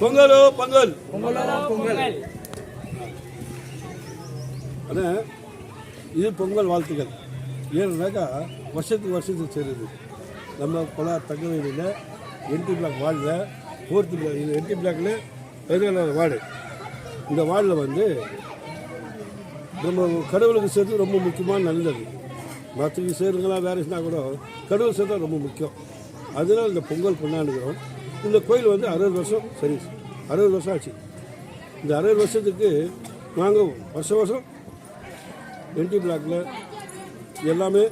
பொங்கல் பொங்கலோ. ஆனால் இது பொங்கல் வாழ்த்துக்கள். ஏன்னாக்கா வருஷத்துக்கு வருஷத்துக்கு சேருது. நம்ம கொலா தங்கவேலியில் என்டி பிளாக் வார்டில் ஃபோர்த்து பிளாக் இது என்டி பிளாக்ல பதினேழாவது வார்டு. இந்த வார்டில் வந்து நம்ம கடவுளுக்கு சேர்த்து ரொம்ப முக்கியமான நல்லது. மற்றவங்க சேருங்களாம் வேறு இருந்தால் கூட கடவுள் சேர்த்தா ரொம்ப முக்கியம். அதனால் இந்த பொங்கல் கொண்டாடுகிறோம். இந்த கோயில் வந்து அறுபது வருஷம் சரி அறுபது வருஷம் ஆச்சு. இந்த அறுபது வருஷத்துக்கு நாங்கள் வருஷம் வருஷம் என்டி பிளாக்ல எல்லாமே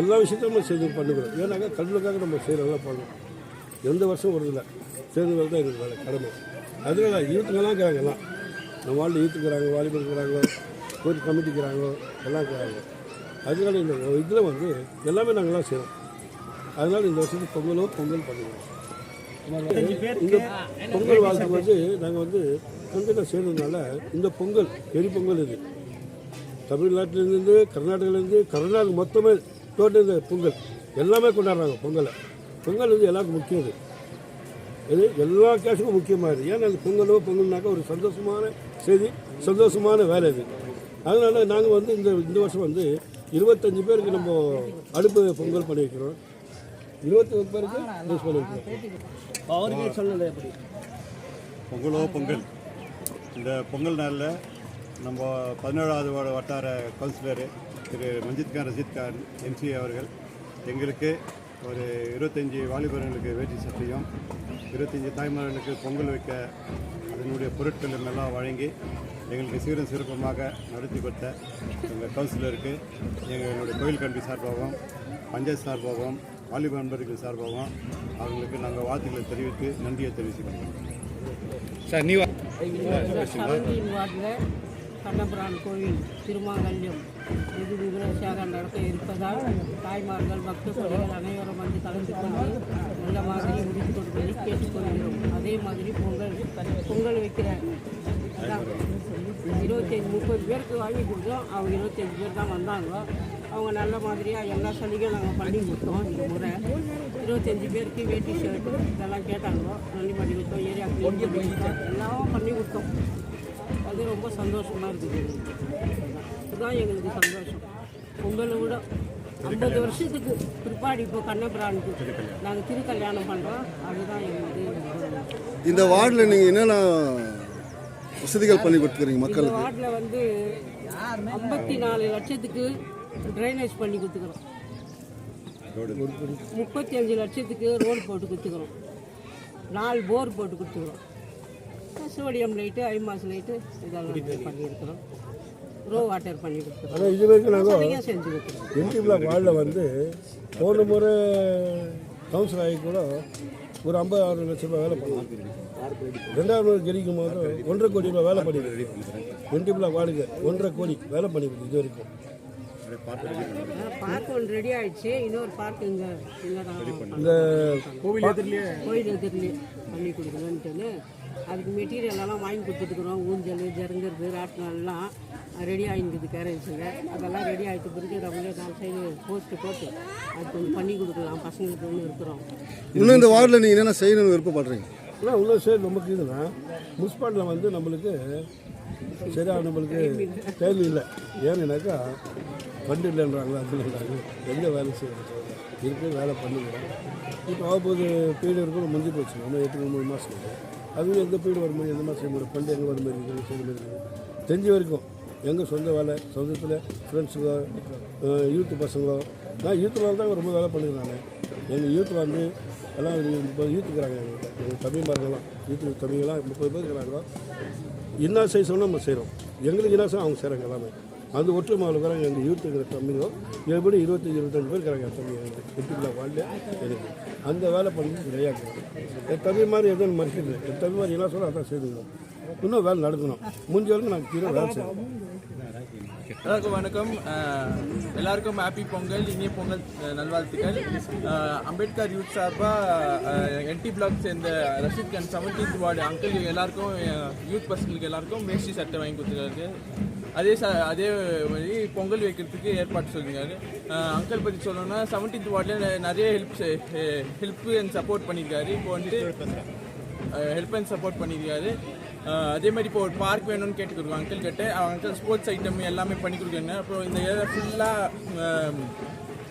எல்லா விஷயத்தையும் நம்ம செய்து பண்ணுகிறோம். ஏன்னாக்கா கடலுக்காக நம்ம செய்கிறதெல்லாம் பண்ணோம். எந்த வருஷம் வருதில்ல. செய்கிறது தான் எங்களுக்கு வேலை கடமை அதனால யூத்துங்கெல்லாம் இருக்கிறாங்க எல்லாம். நம்ம வாழ்ந்து யூத்துக்கிறாங்க வாலிபர் இருக்கிறாங்க கோயில் கமிட்டிக்கிறாங்க எல்லாம் இருக்கிறாங்க. அதனால இந்த இதில் வந்து எல்லாமே நாங்கள்லாம் செய்கிறோம் அதனால இந்த வருஷத்துக்கு பொங்கலோ பொங்கல் பண்ணுவோம். இந்த பொங்கல் வாழ்த்துக்கு வந்து நாங்கள் வந்து கங்கனை சேர்ந்ததுனால இந்த பொங்கல் பெரிய பொங்கல் இது. தமிழ்நாட்டிலேருந்து கர்நாடகாலேருந்து கர்நாடகா மொத்தமே தோட்ட இந்த பொங்கல். எல்லாமே கொண்டாடுறாங்க பொங்கலை. பொங்கல் வந்து எல்லாருக்கும் முக்கியம் இது. இது எல்லா கேஸுக்கும் முக்கியமாக இருக்குது ஏன்னா அது பொங்கலோ பொங்கல்னாக்கா ஒரு சந்தோஷமான செய்தி சந்தோஷமான வேலை இது. அதனால் நாங்கள் வந்து இந்த இந்த வருஷம் வந்து இருபத்தஞ்சி பேருக்கு நம்ம அடுப்பு பொங்கல் பண்ணியிருக்கிறோம். இருபத்தி ஒரு பேருக்கு யூஸ் பண்ணியிருக்கிறோம் அவருக்கு சொன்னது எப்படி? பொங்கலோ பொங்கல். இந்த பொங்கல் நாளில் நம்ம பதினேழாவது வார்டு வட்டார கவுன்சிலர் திரு மஞ்சித் கான் ரஷீத் கான் எம்சி அவர்கள் எங்களுக்கு ஒரு இருபத்தஞ்சி வாலிபர்களுக்கு வேட்டி சட்டையும் இருபத்தஞ்சி தாய்மார்களுக்கு பொங்கல் வைக்க அதனுடைய பொருட்கள் எல்லாம் வழங்கி எங்களுக்கு சீரும் சிறப்புமாக நடத்தி கொடுத்த எங்கள் கவுன்சிலருக்கு எங்களுடைய கோயில் கல்வி சார்பாகவும் பஞ்சாயத்து சார்பாகவும் வாலிப நண்பர்கள் சார்பாகவும் அவங்களுக்கு நாங்கள் வாழ்த்துக்களை தெரிவித்து நன்றியை தெரிவிச்சுக்கிறோம். சார் நீ வார்டில் கண்ணபுரான் கோவில் திருமாங்கல்யம் வெகு விமர்சையாக நடக்க இருப்பதால் தாய்மார்கள் பக்த கொடிகள் அனைவரும் வந்து கலந்து கொண்டு நல்ல மாதிரி முடித்து கொடுப்பதை கேட்டுக்கொள்கிறோம். அதே மாதிரி பொங்கல் பொங்கல் வைக்கிற இருபத்தஞ்சி முப்பது பேருக்கு வாங்கி கொடுத்தோம். அவங்க இருபத்தஞ்சி பேர் தான் வந்தாங்க. அவங்க நல்ல மாதிரியாக எல்லா சலுகையும் நாங்கள் பண்ணி கொடுத்தோம் இந்த முறை. இருபத்தஞ்சி பேருக்கு வேட்டி ஷர்ட்டு இதெல்லாம் கேட்டாங்க. நல்லி பண்ணி கொடுத்தோம் ஏரியா க்ளீன் பண்ணி எல்லாம் பண்ணி கொடுத்தோம். அது ரொம்ப சந்தோஷமாக இருக்குது. இதுதான் எங்களுக்கு சந்தோஷம். பொங்கலை விட ஐம்பது வருஷத்துக்கு பிற்பாடு இப்போ கண்ணபிரானுக்கு நாங்கள் திருக்கல்யாணம் பண்ணுறோம் அதுதான் எங்களுக்கு இந்த வார்டில் நீங்கள் என்னென்ன வசதிகள் பண்ணி கொடுத்துக்கிறீங்க இந்த மக்களுக்கு வார்டில் வந்து ஐம்பத்தி நாலு லட்சத்துக்கு ட்ரைனேஜ் பண்ணி கொடுத்துக்கிறோம் முப்பத்தி அஞ்சு லட்சத்துக்கு ரோடு போட்டு கொடுத்துக்கிறோம் நாலு போர் போட்டு கொடுத்துக்கிறோம் sodium light high mast light இதெல்லாம் பண்ணியிருக்கிறோம். ரோ வாட்டர் பண்ணி கொடுத்துக்கிறோம் ஆனால் இது வரைக்கும் நாங்கள் செஞ்சு கொடுத்துருக்கோம் பிளாக் வார்டில் வந்து போன முறை கவுன்சில் ஆகி கூட ஒரு ஐம்பது ஆறு லட்ச ரூபாய் வேலை பண்ணுவோம் ரெண்டாவது முறை ஜெயிக்கும் போது ஒன்றரை கோடி ரூபாய் வேலை பண்ணிக்கிறேன் என்டி பிளாக் வார்டுக்கு ஒன்றரை கோடி வேலை பண்ணிக்கிறேன் இது வரைக்கும். பார்க் ஒன்று ரெடி ஆயிடுச்சு. இன்னொரு பார்க் இங்கே இங்கே தான் இந்த கோவில் எதிரிலேயே. கோயில் எதிரிலே பண்ணி கொடுக்கணுன்ட்டு அதுக்கு மெட்டீரியல் எல்லாம் வாங்கி கொடுத்துட்டுக்குறோம் ஊஞ்சல் ஜருங்கிறது ராட்டினம் எல்லாம் ரெடி ஆகிருக்குது கேரேஜுங்க அதெல்லாம் ரெடி ஆகிட்ட பிறகு நம்மளே நாலு சைடு போஸ்ட்டு போட்டு அது கொஞ்சம் பண்ணி கொடுக்கலாம். பசங்களுக்கு ஒன்று இருக்கிறோம். இன்னும் இந்த வார்டில் நீங்கள் என்னென்ன செய்யணும்னு விருப்பப்படுறீங்க? ஆனால் உள்ள சரி நமக்கு இதுன்னா முனிசிபாலிட்டியில் வந்து நம்மளுக்கு சரியா நம்மளுக்கு டைம் இல்லை. ஏன்னாக்கா ஃபண்டு இல்லைன்றாங்களா? அது இல்லைன்றாங்க. எங்கே வேலை செய்யறாங்க இருக்கு வேலை பண்ணிக்கிறோம் இப்போ ஆகும்போது பீடு இருக்கும் முடிஞ்சு போச்சு. நம்ம எட்டு மூணு மாதம் அதுவும் எந்த பீடு வரும்போது எந்த மாதிரி செய்ய முடியும்? ஃபண்டு எங்கே வர மாதிரி இருக்குது? செய்ய மாதிரி இருக்குது தெரிஞ்ச வரைக்கும் எங்கள் சொந்த வேலை சொந்தத்தில் ஃப்ரெண்ட்ஸுங்களோ யூத்து பசங்களோ நான் யூத்தில் தான் ரொம்ப வேலை பண்ணிக்கிறேன் எங்கள் யூத் வந்து எல்லாம் ஒரு முப்பது யூத் எங்கள் எங்கள் எங்கள் தம்பிமார்கள்லாம் யூத்து தமிழ்லாம் முப்பது பேர் இருக்கிறாங்களோ என்ன செய்ய சொன்னால் நம்ம செய்கிறோம் எங்களுக்கு என்ன செய்ய அவங்க செய்கிறாங்க எல்லாமே. அந்த ஒற்றுமையில் இருக்கிறாங்க எங்கள் யூத் இருக்கிற தம்பிங்க எப்படி இருபத்தஞ்சி இருபத்தஞ்சு பேர் இருக்கிறாங்க தம்பி எனக்கு எட்டுக்குள்ள வாழ்ல எனக்கு அந்த வேலை பண்ணி நிறையா என் தம்பி மாதிரி எதுவும் மறைக்கிறது என் தம்பி மாதிரி என்ன சொல்ல அதான் செய்துக்கணும் இன்னும் வேலை நடக்கணும். முடிஞ்ச வரைக்கும் நாங்கள் தீர வேலை செய்யணும் எல்லாருக்கும் வணக்கம். எல்லாருக்கும் ஹாப்பி பொங்கல் இனிய பொங்கல் நல்வாழ்த்துக்கள். அம்பேத்கர் யூத் சார்பாக என்டி பிளாக் சேர்ந்த Rashid Khan seventeenth ward uncle எல்லாருக்கும் யூத் பர்சனுக்கு எல்லாருக்கும் வேஷ்டி சட்டை வாங்கி கொடுத்துருக்காரு. அதே ச அதே மாதிரி பொங்கல் வைக்கிறதுக்கு ஏற்பாடு சொல்லியிருக்காரு. அங்கிள் பற்றி சொல்லணும்னா செவன்டீன்த் வார்டில் நிறைய ஹெல்ப் ஹெல்ப் அண்ட் சப்போர்ட் பண்ணியிருக்காரு. இப்போ வந்துட்டு ஹெல்ப் அண்ட் சப்போர்ட் பண்ணியிருக்காரு. அதே மாதிரி இப்போ ஒரு பார்க் வேணும்னு கேட்டுக்கிறோம் அங்கிள் கிட்ட. அங்கிள் ஸ்போர்ட்ஸ் ஐட்டம் எல்லாமே பண்ணி கொடுக்குறாங்க அப்புறம் இந்த ஏரியா ஃபுல்லாக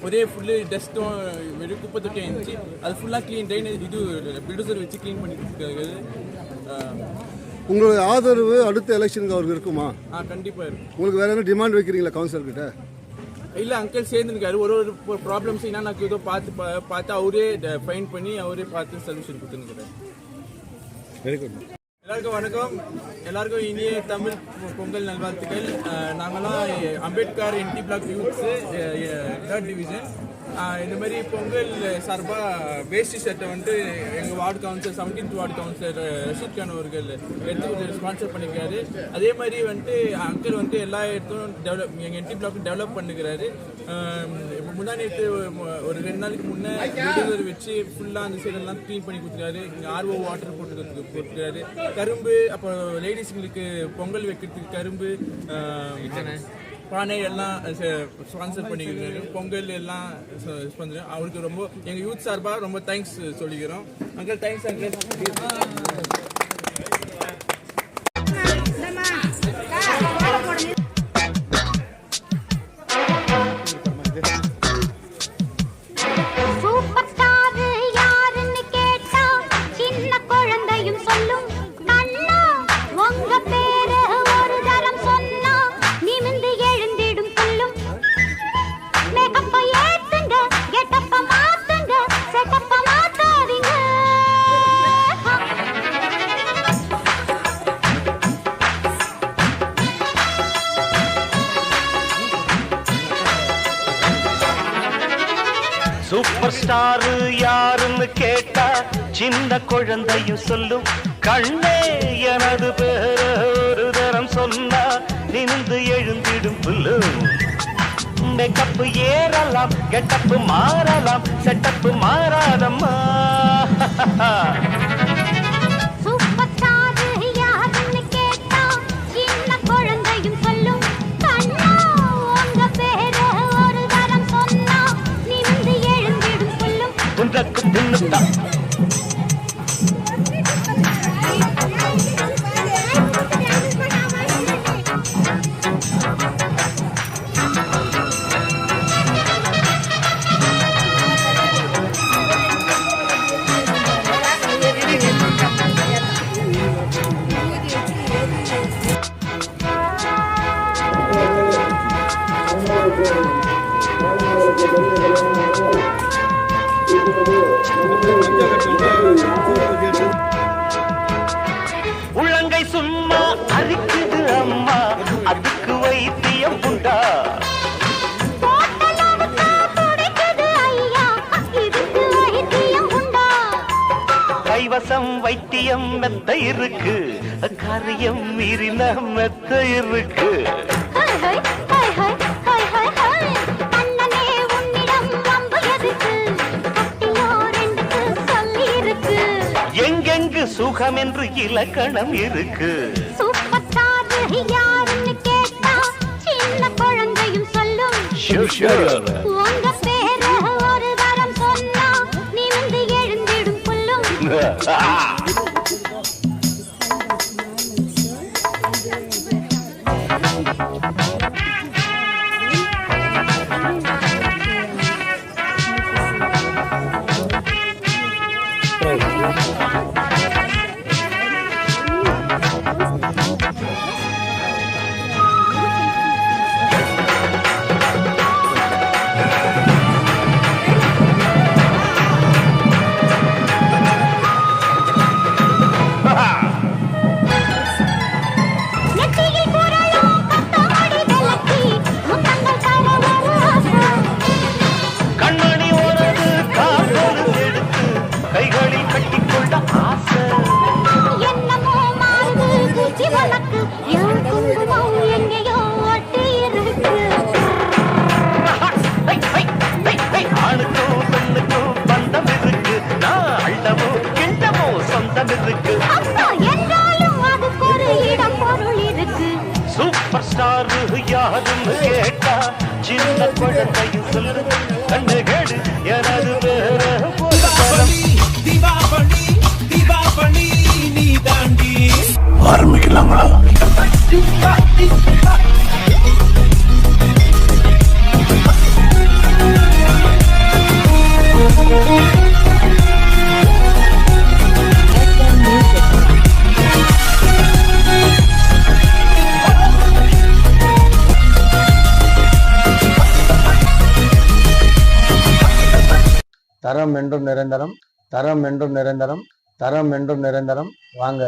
ஒரே ஃபுல்லு டஸ்ட்டும் வெறும் குப்பை தொட்டியாக இருந்துச்சு. அது ஃபுல்லாக க்ளீன் ட்ரைனேஜ் இது பில்டர்ஸர் வச்சு க்ளீன் பண்ணி கொடுத்துருக்காரு. உங்களுடைய ஆதரவு அடுத்த எலெக்ஷனுக்கு அவருக்கு இருக்குமா? ஆ கண்டிப்பாக இருக்கும் உங்களுக்கு வேற என்ன டிமாண்ட் வைக்கிறீங்களா கவுன்சிலர் கிட்ட? இல்லை அங்கிள் சேர்ந்துருக்காரு. ஒரு ஒரு ப்ராப்ளம்ஸ் என்ன எனக்கு ஏதோ பார்த்து பார்த்து அவரே ஃபைன் பண்ணி அவரே பார்த்து சொல்யூஷன் கொடுத்துருக்காரு வெரி குட் எல்லாருக்கும் வணக்கம். எல்லாருக்கும் இனிய தமிழ் பொங்கல் நல்வாழ்த்துக்கள். அஹ் நாங்கெல்லாம் Ambedkar ND block youths third division இந்த மாதிரி பொங்கல் சார்பாக வேஷ்டி ஷர்ட்டை வந்துட்டு எங்கள் ward councillor seventeenth ward councillor Rashid Khan அவர்கள் எடுத்து ஸ்பான்சர் பண்ணிக்கிறாரு. அதே மாதிரி வந்துட்டு அங்கிள் வந்துட்டு எல்லா இடத்தும் டெவலப் எங்கள் என்டி பிளாக் டெவலப் பண்ணுகிறாரு. இப்போ முந்தா நேற்று ஒரு ரெண்டு நாளைக்கு முன்னே வச்சு ஃபுல்லாக அந்த சைடெல்லாம் க்ளீன் பண்ணி கொடுத்துருக்காரு இங்கே ஆர்ஓ வாட்டர் போட்டு போட்டுருக்காரு கரும்பு அப்புறம் லேடிஸுங்களுக்கு பொங்கல் வைக்கிறதுக்கு கரும்பு பானை எல்லாம் ஸ்பான்சர் பண்ணிக்கிறாரு பொங்கல் எல்லாம் ஸ்பான்சர் அவருக்கு ரொம்ப எங்கள் யூத் சார்பாக ரொம்ப தேங்க்ஸ் சொல்லிக்கிறோம். Uncle thanks uncle super star யாருன்னு கேட்டா சின்ன குழந்தையும் சொல்லும். கண்ணே எனது பேர ஒரு தரம் சொன்னா நின்று எழுந்திடும் புல்லு. மேக்கப்பு ஏறலாம் கெட்டப்பு மாறலாம் செட்டப்பு மாறாதம்மா. மெத்த இருக்கு. காரியம் மீறின மெத்த இருக்கு. எங்கெங்கு சுகம் என்று இலக்கணம் இருக்கு. உங்க பேரு ஒரு தரம் சொன்னா நிமிந்து எழுந்திடும் புல்லும். ஆரம்பிச்சிடலாங்களா தரம் என்றும் நிரந்தரம் தரம் என்றும் நிரந்தரம் தரம் என்றும் நிரந்தரம். வாங்க.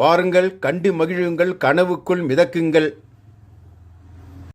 வாருங்கள் கண்டு மகிழுங்கள் கனவுக்குள் மிதக்குங்கள்.